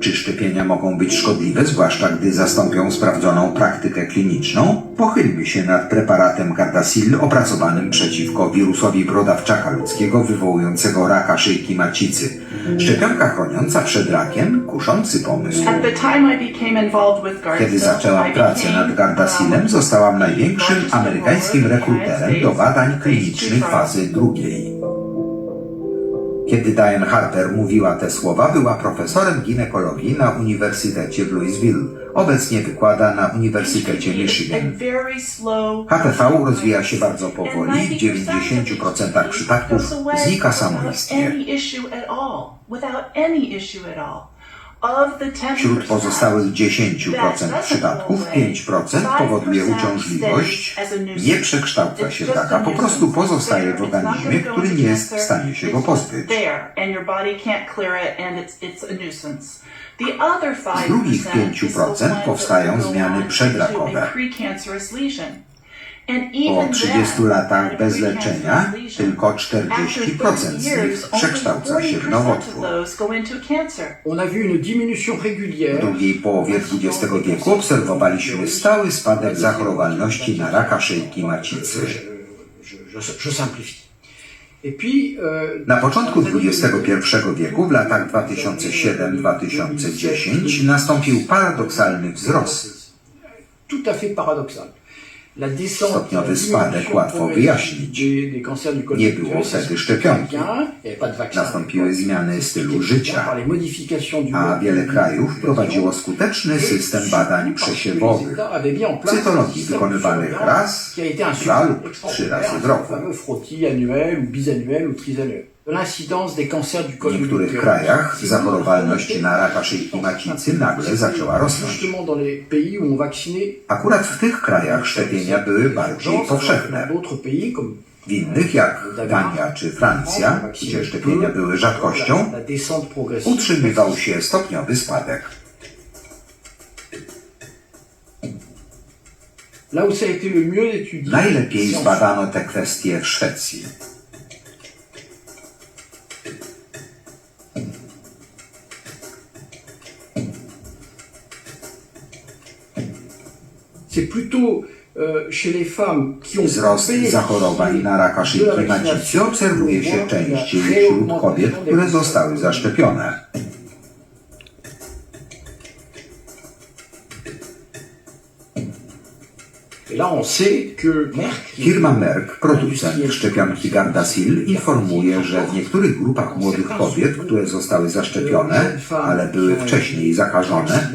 Czy szczepienia mogą być szkodliwe, zwłaszcza gdy zastąpią sprawdzoną praktykę kliniczną? Pochylmy się nad preparatem Gardasil opracowanym przeciwko wirusowi brodawczaka ludzkiego wywołującego raka szyjki macicy. Szczepionka chroniąca przed rakiem? Kuszący pomysł. Kiedy zaczęłam pracę nad Gardasilem, zostałam największym amerykańskim rekruterem do badań klinicznych fazy drugiej. Kiedy Diane Harper mówiła te słowa, była profesorem ginekologii na Uniwersytecie w Louisville. Obecnie wykłada na Uniwersytecie Michigan. HPV rozwija się bardzo powoli. W 90% przypadków znika samoistnie. Any issue at all, without any issue at all. Of the 10%, Wśród pozostałych 10% przypadków 5% powoduje uciążliwość, nie przekształca się w raka, po prostu pozostaje w organizmie, który nie jest w stanie się go pozbyć. Z drugich 5% powstają zmiany przedrakowe. Po 30 latach bez leczenia tylko 40% z nich przekształca się w nowotwór. W drugiej połowie XX wieku obserwowaliśmy stały spadek zachorowalności na raka szyjki macicy. euh, Na początku XXI wieku, w latach 2007-2010, nastąpił paradoksalny wzrost. tout à fait paradoxal. Stopniowy spadek łatwo wyjaśnić. Nie było wtedy szczepionki. vaccin. Nastąpiły zmiany stylu życia, a wiele krajów prowadziło skuteczny system badań przesiewowych. Cytologii wykonywanych raz, dwa lub trzy razy w roku. W niektórych krajach zachorowalność na raka szyjki macicy nagle zaczęła rosnąć. Akurat w tych krajach szczepienia były bardziej powszechne. W innych, jak Dania czy Francja, gdzie szczepienia były rzadkością, utrzymywał się stopniowy spadek. Najlepiej zbadano te kwestie w Szwecji. C'est plutôt euh, chez les femmes qui ont Wzrost zachorowań na raka szyjki macicy obserwuje się częściej wśród réaugmentation kobiet, które zostały zaszczepione. Firma Merck, producent szczepionki Gardasil, informuje, że w niektórych grupach młodych kobiet, które zostały zaszczepione, ale były wcześniej zakażone,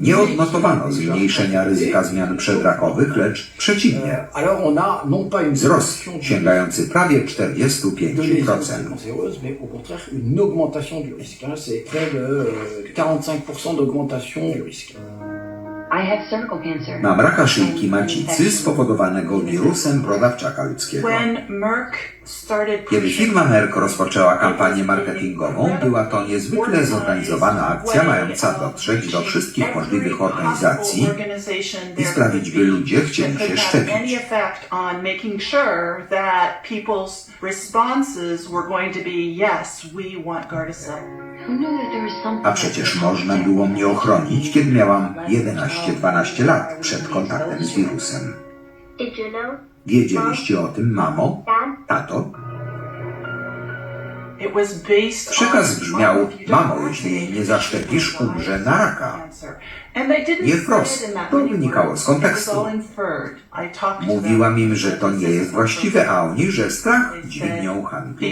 nie odnotowano zmniejszenia ryzyka zmian przedrakowych, lecz przeciwnie, Euh, wzrost sięgający prawie de lésions 45%. cancéreuses, mais au contraire une augmentation du risque. hein. C'est près de euh, 45% d'augmentation du risque. Mam raka szyjki macicy spowodowanego wirusem brodawczaka ludzkiego. When Merck started Kiedy firma Merck rozpoczęła kampanię marketingową, była to niezwykle zorganizowana akcja mająca dotrzeć do wszystkich możliwych organizacji i sprawić, by ludzie chcieli się szczepić. A przecież można było mnie ochronić, kiedy miałam 11-12 lat przed kontaktem z wirusem. Wiedzieliście o tym, mamo? Tato? Przekaz brzmiał, mamo, jeśli jej nie zaszczepisz, umrze na raka. Nie wprost, to wynikało z kontekstu. Mówiłam im, że to nie jest właściwe, a oni, że strach dźwignią handlu.